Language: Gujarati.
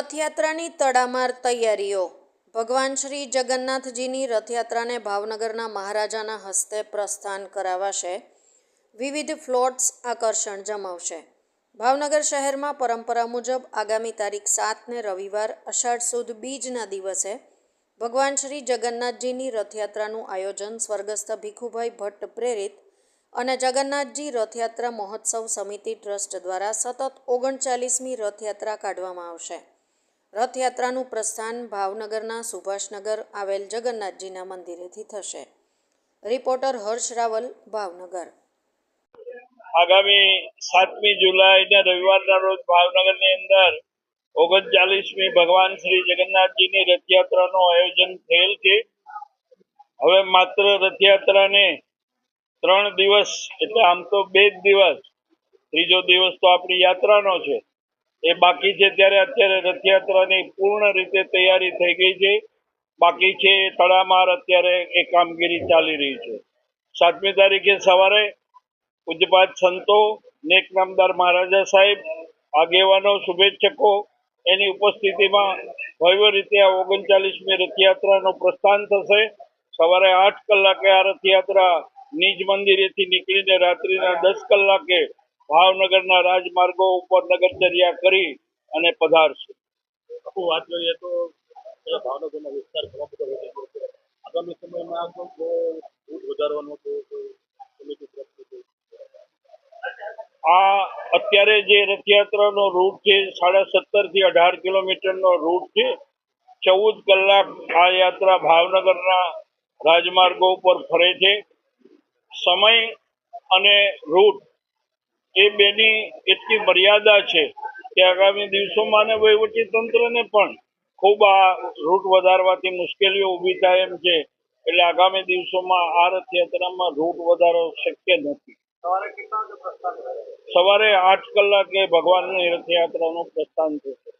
રથયાત્રાની તડામાર તૈયારીઓ. ભગવાન શ્રી જગન્નાથજીની રથયાત્રાને ભાવનગરના મહારાજાના હસ્તે પ્રસ્થાન કરાવાશે. વિવિધ ફ્લોટ્સ આકર્ષણ જમાવશે. ભાવનગર શહેરમાં પરંપરા મુજબ આગામી તારીખ સાતને રવિવાર અષાઢ સુદ બીજના દિવસે ભગવાન શ્રી જગન્નાથજીની રથયાત્રાનું આયોજન સ્વર્ગસ્થ ભીખુભાઈ ભટ્ટ પ્રેરિત અને જગન્નાથજી રથયાત્રા મહોત્સવ સમિતિ ટ્રસ્ટ દ્વારા સતત ઓગણચાલીસમી રથયાત્રા કાઢવામાં આવશે. રથયાત્રાનું પ્રસ્થાન ભાવનગરના સુભાષનગર આવેલ જગન્નાથજીના મંદિરેથી થશે. રિપોર્ટર હર્ષ રાવલ, ભાવનગર. આગામી સાતમી જુલાઈના રવિવારના રોજ ભાવનગરની અંદર ઓગણચાલીસમી ભગવાન શ્રી જગન્નાથજીની રથયાત્રાનું આયોજન થયેલ છે. હવે માત્ર રથયાત્રાને ત્રણ દિવસ, એટલે આમ તો બે જ દિવસ, ત્રીજો દિવસ તો આપણી યાત્રાનો છે. એ બાકી છે ત્યારે અત્યારે રથયાત્રાની પૂર્ણ રીતે તૈયારી થઈ ગઈ છે. બાકી છે તળામાર અત્યારે એ કામગીરી ચાલી રહી છે. સાતમી તારીખે સવારે પૂજ્યપાત સંતો, નેક નામદાર મહારાજા સાહેબ, આગેવાનો, શુભેચ્છકો એની ઉપસ્થિતિમાં ભવ્ય રીતે આ ઓગણચાલીસમી રથયાત્રાનું પ્રસ્થાન થશે. સવારે આઠ કલાકે આ રથયાત્રા નિજ મંદિરેથી નીકળીને રાત્રિના દસ કલાકે ભાવનગરના રાજમાર્ગો ઉપર નગરચર્યા કરી અને પધારશે. વાત કરીએ તો ભાવનગરનો વિસ્તાર આગામી સમયમાં વધારવાનો આ અત્યારે જે રથયાત્રાનો રૂટ છે સાડા સત્તરથી અઢાર કિલોમીટરનો રૂટ છે ચૌદ કલાક આ યાત્રા ભાવનગરના રાજમાર્ગો ઉપર ફરે છે. સમય અને રૂટ એ બેની એટલી મર્યાદા છે કે આગામી દિવસોમાં અને વહીવટી તંત્રને પણ ખૂબ આ રૂટ વધારવાથી મુશ્કેલીઓ ઊભી થાય એમ છે. એટલે આગામી દિવસોમાં આ રથયાત્રામાં રૂટ વધારો શક્ય નથી. સવારે આઠ કલાકે ભગવાનની રથયાત્રાનું પ્રસ્થાન થશે.